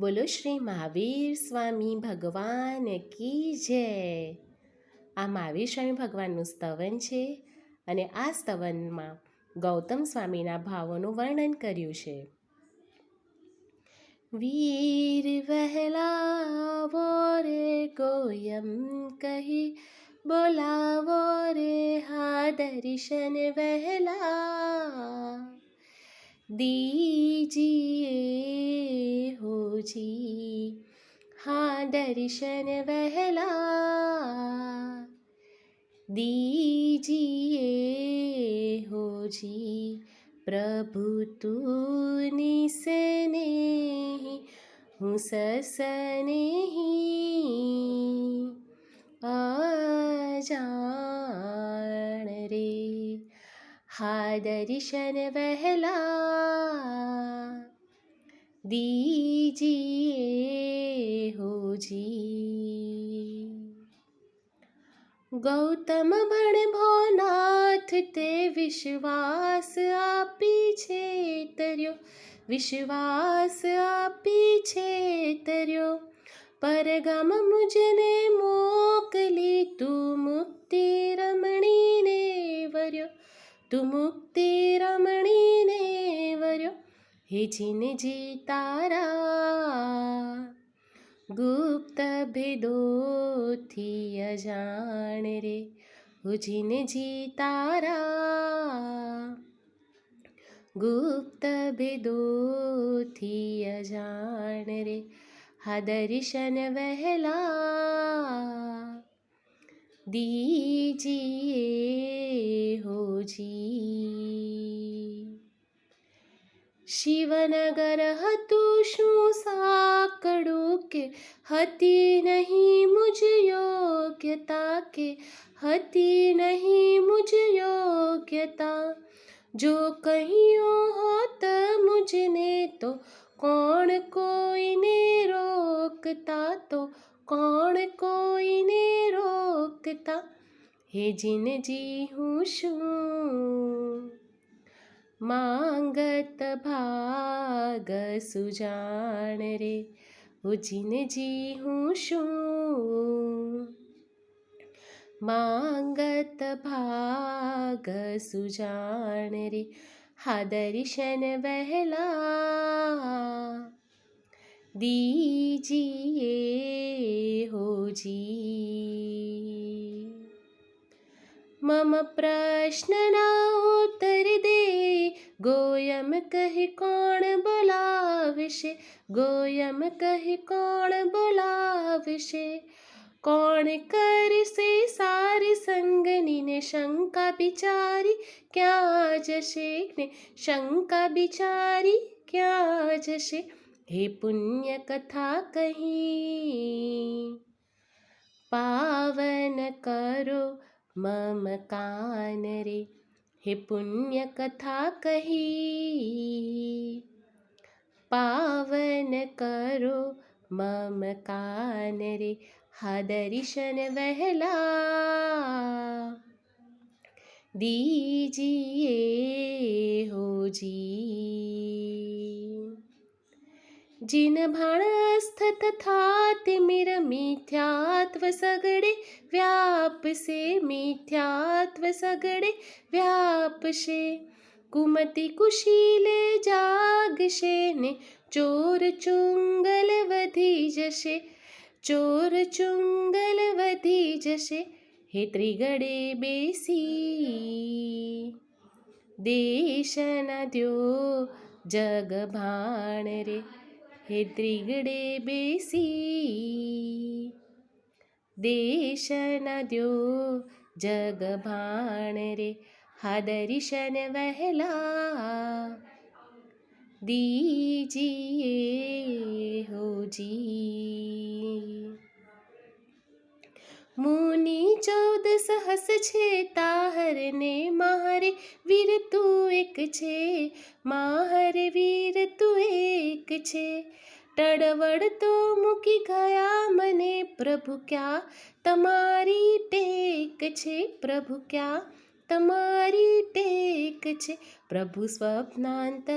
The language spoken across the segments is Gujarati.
બોલો, શ્રી મહાવીર સ્વામી ભગવાન કી જય. આ મહાવીર સ્વામી ભગવાનનું સ્તવન છે અને આ સ્તવનમાં ગૌતમ સ્વામીના ભાવોનું વર્ણન કર્યું છે. વીર વહેલાવો રે ગોયમ કહી, બોલાવો રે હા દર્શન વહેલા. દીજીએ જી. હા, દર્શન વહેલા. દીજીએ હોજી પ્રભુ તુની સેને. હું સસને અજાણ રે. હા, દર્શન વહેલા. દીજીએ હોજી. ગૌતમ ભણભોનાથ તે વિશ્વાસ આપી છે તર્યો વિશ્વાસ આપી છે તર્યો પરગમ મુજને મોકલી તું મુક્તિ રમણીને વર્યો, તું મુક્તિ રમણીને વર્યો. હે જીને જી તારા ગુપ્ત ભેદોથી અજાણ રે. ઉજીને જી તારા ગુપ્ત ભેદોથી અજાણ રે. હા દર્શન વહેલા, દીજીએ હોજી શિવનગર હતું શું સાકડું કે હતી નહીં મુજ યોગ્યતા કે હતી નહીં મુજ યોગ્યતા જો કહ્યો હોત મુજને તો કોણ કોઈને રોકતા તો કોણ કોઈને રોકતા હે જીનજી હું શું માંગત ભાગ સુજાણ રે હો જીનજી હું શું માંગત ભાગ સુજાણ રે હા દર્શન વહેલા दीजिए हो जी मम प्रश्नना उत्तर दे। गोयम कहि कोण बोलाविषे गोयम कहि कोण बोलाविषे કોણ કરશે સારી સંગનીને શંકા બિચારી ક્યાં જશે ને શંકા બિચારી ક્યાં જશે હે પુણ્ય કથા કહી પાવન કરો મમ કાન રે હે પુણ્ય કથા કહી પાવન કરો મમ કાન રે હા દર્શન વહેલા દીજીએ હોજી जिन भाणस्थ तथा तिमिर मिथ्यात्व सगड़े व्याप से मिथ्यात्व सगड़े व्यापशे કુમતિ કુશીલ જાગશે ને ચોર ચુંગલ વધી જશે ચોર ચુંગલ વધી જશે હે ત્રિગડે બેસી દેશના દ્યો જગ ભાણ રે હે ત્રિગડે બેસી દેશના દ્યો જગ ભાણ રે હા ચૌદ સહસ છે તાહરને મારે વીર તું એક છે માહરે વીર તું એક છે ટળવડ તો મૂકી ગયા મને પ્રભુ ક્યાં તમારી ટેક છે પ્રભુ ક્યાં તમારી ટેક છે પ્રભુ સ્વપ્નાંતરમાં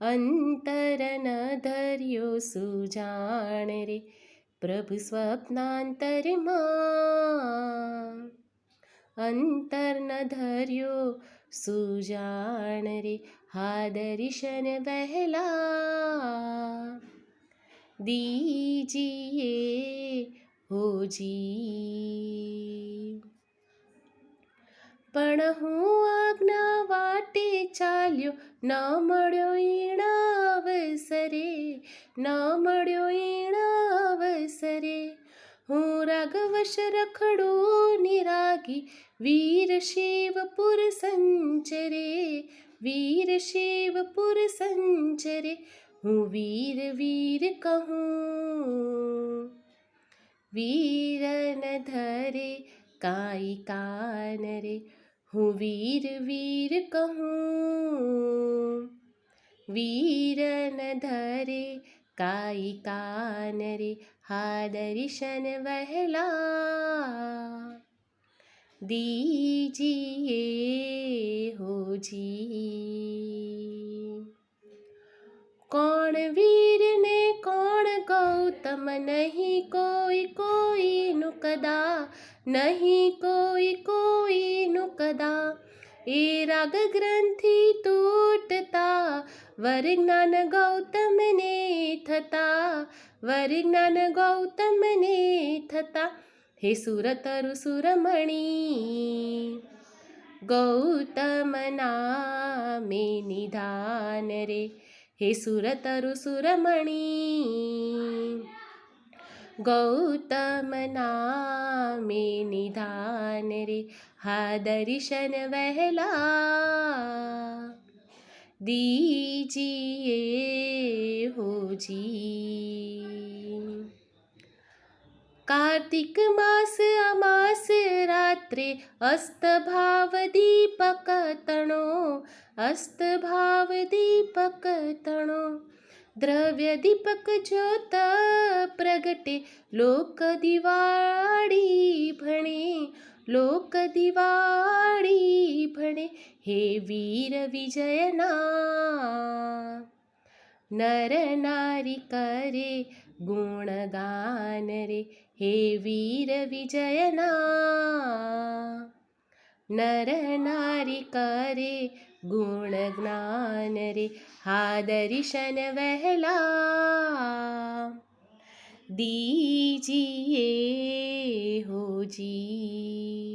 અંતર ન ધર્યો સુજાણ રે પ્રભુ સ્વપ્નાંતરમાં અંતર ન ધર્યો સુજાણ રે હા દર્શન વહેલા દીજીએ હોજી પણ હું આજ્ઞા વાટે ચાલ્યો ન મળ્યો ઈણા અવસરે ન મળ્યો ઈણ અવસરે. હું રાગવશ રખડો નિરાગી, વીર શિવપુર સંચરે, વીર શિવપુર સંચરે, હું વીર વીર કહું. વીર ન ધરે, કાઈ કાન રે, હું વીર વીર કહું. વીરન ધરે કાઈ કાન રે હા દર્શન વહેલા દીજીએ હોજી કોણ વીર ને કોણ ગૌતમ નહીં કોઈ કોઈનું કદા નહીં કોઈ કોઈનું કદા એ રાગ ગ્રંથિ તૂટતા વરજ્ઞાન ગૌતમને થતા, વરજ્ઞાન ગૌતમને થતા, હે સુરતરુ સુરમણી ગૌતમ નામે નિધાન રે, હે સુરતરુ સુરમણી ગૌતમ નામે નિધાન રે, હા દર્શન વહેલા. दीजिए हो जी। कार्तिक मास अमास रात्रे अस्तभाव दीपक तणो अस्तभाव दीपक तणो। द्रव्य दीपक ज्योत प्रगटे लोक दिवाळी भणे लोक दिवाळी भणे। હે વીર વિજયના, નર નારી કરે ગુણગાન રે. હે વીર વિજયના, નર નારી કરે ગુણ જ્ઞાન રે. હા દર્શન વહેલા, દીજીએ હોજી